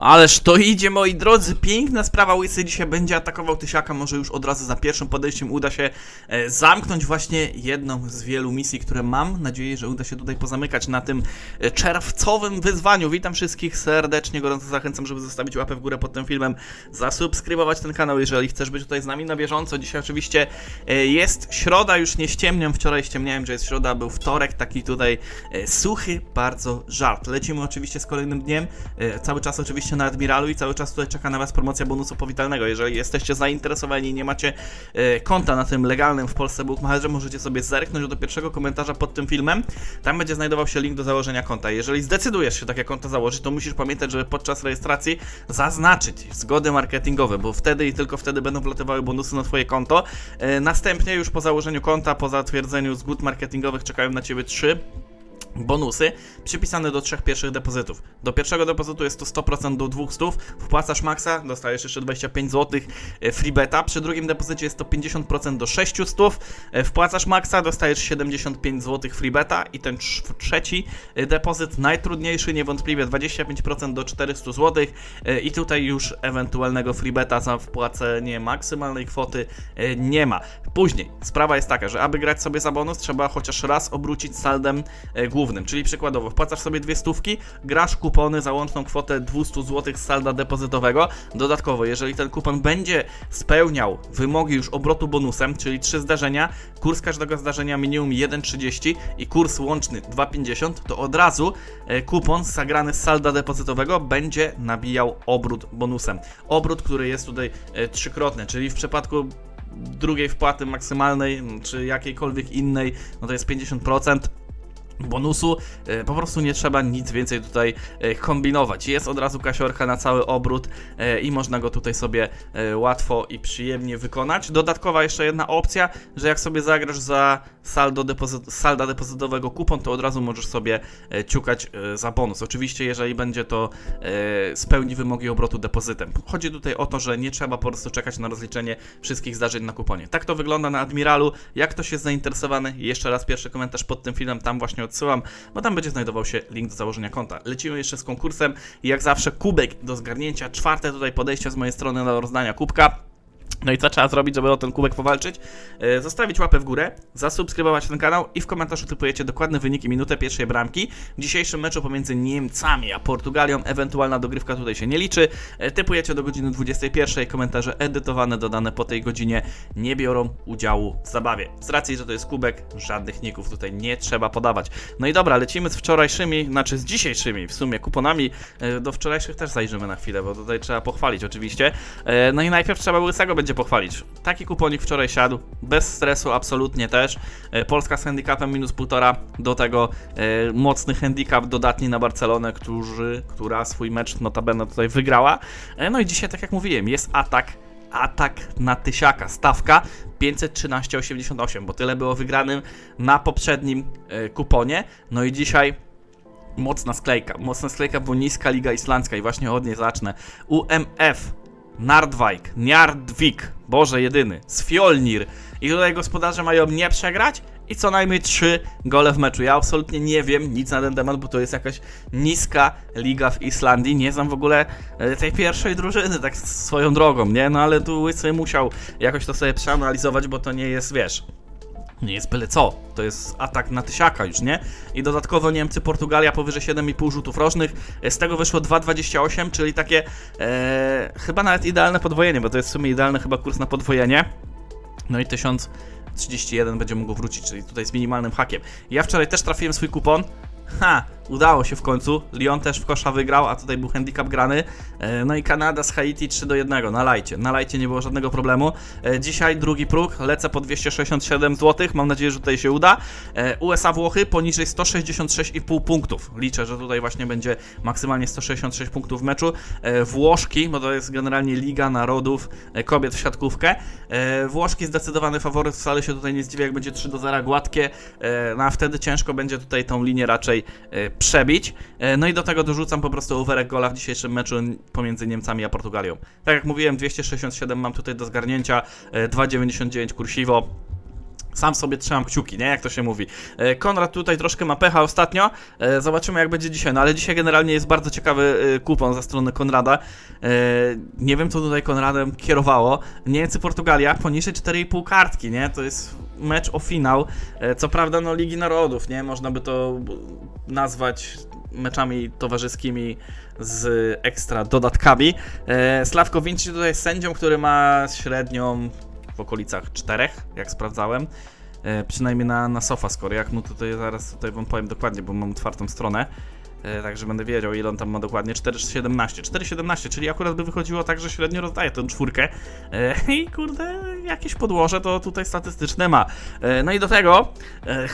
Ależ to idzie, moi drodzy, piękna sprawa, Łysy dzisiaj będzie atakował Tysiaka, może już od razu za pierwszym podejściem uda się e, zamknąć właśnie jedną z wielu misji, które mam nadzieję, że uda się tutaj pozamykać na tym e, czerwcowym wyzwaniu. Witam wszystkich serdecznie, gorąco zachęcam, żeby zostawić łapę w górę pod tym filmem, zasubskrybować ten kanał, jeżeli chcesz być tutaj z nami na bieżąco. Dzisiaj oczywiście e, jest środa, już nie ściemniam, wczoraj ściemniałem, że jest środa, był wtorek, taki tutaj suchy, bardzo żart. Lecimy oczywiście z kolejnym dniem, cały czas oczywiście na Admiralu i cały czas tutaj czeka na Was promocja bonusu powitalnego. Jeżeli jesteście zainteresowani i nie macie e, konta na tym legalnym w Polsce Bookmacherze, możecie sobie zerknąć do pierwszego komentarza pod tym filmem. Tam będzie znajdował się link do założenia konta. Jeżeli zdecydujesz się takie konto założyć, to musisz pamiętać, żeby podczas rejestracji zaznaczyć zgody marketingowe, bo wtedy i tylko wtedy będą wlatywały bonusy na Twoje konto. E, następnie już po założeniu konta, po zatwierdzeniu zgód marketingowych czekają na Ciebie trzy bonusy przypisane do trzech pierwszych depozytów. Do pierwszego depozytu jest to 100% do 200, wpłacasz maksa, dostajesz jeszcze 25 zł freebeta. Przy drugim depozycie jest to 50% do 600, e, wpłacasz maksa, dostajesz 75 zł freebeta i ten trz- trzeci e, depozyt, najtrudniejszy niewątpliwie 25% do 400 zł e, i tutaj już ewentualnego freebeta za wpłacenie maksymalnej kwoty nie ma. Później sprawa jest taka, że aby grać sobie za bonus, trzeba chociaż raz obrócić saldem e, głównym, czyli przykładowo wpłacasz sobie dwie stówki, grasz kupony za łączną kwotę 200 zł z salda depozytowego. Dodatkowo, jeżeli ten kupon będzie spełniał wymogi już obrotu bonusem, czyli trzy zdarzenia, kurs każdego zdarzenia minimum 1,30 i kurs łączny 2,50, to od razu e, kupon zagrany z salda depozytowego będzie nabijał obrót bonusem. Obrót, który jest tutaj e, trzykrotny, czyli w przypadku drugiej wpłaty maksymalnej, czy jakiejkolwiek innej, no to jest 50% bonusu. E, Po prostu nie trzeba nic więcej tutaj e, kombinować. Jest od razu kasiorka na cały obrót e, i można go tutaj sobie łatwo i przyjemnie wykonać. Dodatkowa jeszcze jedna opcja, że jak sobie zagrasz za saldo depozyt, salda depozytowego kupon, to od razu możesz sobie ciukać za bonus. Oczywiście, jeżeli będzie to spełni wymogi obrotu depozytem. Chodzi tutaj o to, że nie trzeba po prostu czekać na rozliczenie wszystkich zdarzeń na kuponie. Tak to wygląda na Admiralu. Jak ktoś jest zainteresowany, jeszcze raz pierwszy komentarz pod tym filmem, tam właśnie odsyłam, bo tam będzie znajdował się link do założenia konta. Lecimy jeszcze z konkursem jak zawsze kubek do zgarnięcia, czwarte tutaj podejście z mojej strony na rozdania kubka. No i co trzeba zrobić, żeby o ten kubek powalczyć? E, Zostawić łapę w górę, zasubskrybować ten kanał i w komentarzu typujecie dokładne wyniki minutę pierwszej bramki. W dzisiejszym meczu pomiędzy Niemcami a Portugalią ewentualna dogrywka tutaj się nie liczy. E, Typujecie do godziny 21. Komentarze edytowane, dodane po tej godzinie nie biorą udziału w zabawie. Z racji, że to jest kubek, żadnych ników tutaj nie trzeba podawać. No i dobra, lecimy z wczorajszymi, znaczy z dzisiejszymi w sumie kuponami. E, Do wczorajszych też zajrzymy na chwilę, bo tutaj trzeba pochwalić oczywiście. No i najpierw trzeba Łysego będzie pochwalić. Taki kuponik wczoraj siadł, bez stresu absolutnie też. E, Polska z handicapem minus 1,5, do tego e, mocny handicap dodatni na Barcelonę, którzy, która swój mecz notabene tutaj wygrała. E, No i dzisiaj, tak jak mówiłem, jest atak atak na tysiaka. Stawka 513,88, bo tyle było wygranym na poprzednim kuponie. No i dzisiaj mocna sklejka. Mocna sklejka, bo niska liga islandzka i właśnie od niej zacznę. UMF, Nardwijk, Njarðvík, Boże jedyny, Sfjolnir. I tutaj gospodarze mają nie przegrać i co najmniej trzy gole w meczu. Ja absolutnie nie wiem nic na ten temat, bo to jest jakaś niska liga w Islandii. Nie znam w ogóle e, tej pierwszej drużyny, tak swoją drogą, nie? No ale tu Łysy musiał jakoś to sobie przeanalizować, bo to nie jest, wiesz, nie jest byle co. To jest atak na tysiaka już, nie? I dodatkowo Niemcy, Portugalia powyżej 7,5 rzutów rożnych. Z tego wyszło 2,28, czyli takie e, chyba nawet idealne podwojenie, bo to jest w sumie idealny chyba kurs na podwojenie. No i 1031 będzie mógł wrócić, czyli tutaj z minimalnym hakiem. Ja wczoraj też trafiłem swój kupon. Ha, udało się w końcu. Lyon też w kosza wygrał, a tutaj był handicap grany. E, No i Kanada z Haiti 3 do 1 na lajcie. Na lajcie nie było żadnego problemu. E, Dzisiaj drugi próg, lecę po 267 zł. Mam nadzieję, że tutaj się uda. E, USA Włochy poniżej 166,5 punktów. Liczę, że tutaj właśnie będzie maksymalnie 166 punktów w meczu. Włoszki, bo to jest generalnie Liga Narodów Kobiet w siatkówkę. Włoszki zdecydowany faworyt, wcale się tutaj nie zdziwię, jak będzie 3 do 0 gładkie. No a wtedy ciężko będzie tutaj tą linię raczej przebić. E, No i do tego dorzucam po prostu overek gola w dzisiejszym meczu pomiędzy Niemcami a Portugalią. Tak jak mówiłem, 267 mam tutaj do zgarnięcia, e, 2,99 kursiwo. sam sobie trzymam kciuki, nie? Jak to się mówi. E, Konrad tutaj troszkę ma pecha ostatnio. E, zobaczymy, jak będzie dzisiaj. No ale dzisiaj generalnie jest bardzo ciekawy e, kupon ze strony Konrada. E, nie wiem, co tutaj Konradem kierowało. Niemcy, Portugalia, poniżej 4,5 kartki, nie? To jest mecz o finał. E, co prawda, no Ligi Narodów, nie? Można by to nazwać meczami towarzyskimi z ekstra dodatkami. E, Sławko Vinci tutaj jest sędzią, który ma średnią w okolicach 4, jak sprawdzałem. E, przynajmniej na, na SofaScore. Jak mu tutaj zaraz tutaj wam powiem dokładnie, bo mam otwartą stronę. E, także będę wiedział, ile on tam ma dokładnie. 4,17. 4,17, czyli akurat by wychodziło tak, że średnio rozdaje tę czwórkę. E, I kurde, jakieś podłoże to tutaj statystyczne ma. E, no i do tego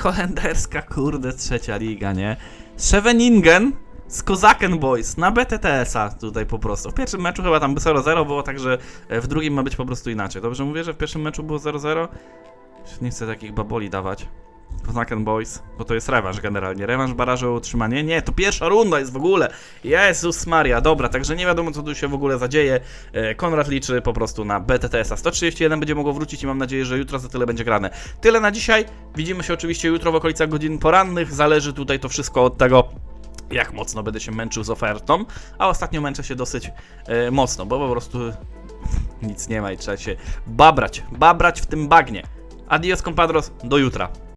holenderska, kurde, trzecia liga, nie? Scheveningen z Kozaken Boys na BTTS-a tutaj po prostu. W pierwszym meczu chyba tam 0-0 było, także w drugim ma być po prostu inaczej. Dobrze mówię, że w pierwszym meczu było 0-0? Nie chcę takich baboli dawać. Kozaken Boys, bo to jest rewanż generalnie. Rewanż barażu o utrzymanie. Nie, to pierwsza runda jest w ogóle. Jezus Maria, dobra, także nie wiadomo co tu się w ogóle zadzieje. E, Konrad liczy po prostu na BTTS-a. 131 będzie mogło wrócić i mam nadzieję, że jutro za tyle będzie grane. Tyle na dzisiaj. Widzimy się oczywiście jutro w okolicach godzin porannych. Zależy tutaj to wszystko od tego, jak mocno będę się męczył z ofertą, a ostatnio męczę się dosyć e, mocno, bo po prostu nic nie ma i trzeba się babrać, babrać w tym bagnie. Adios compadros, do jutra.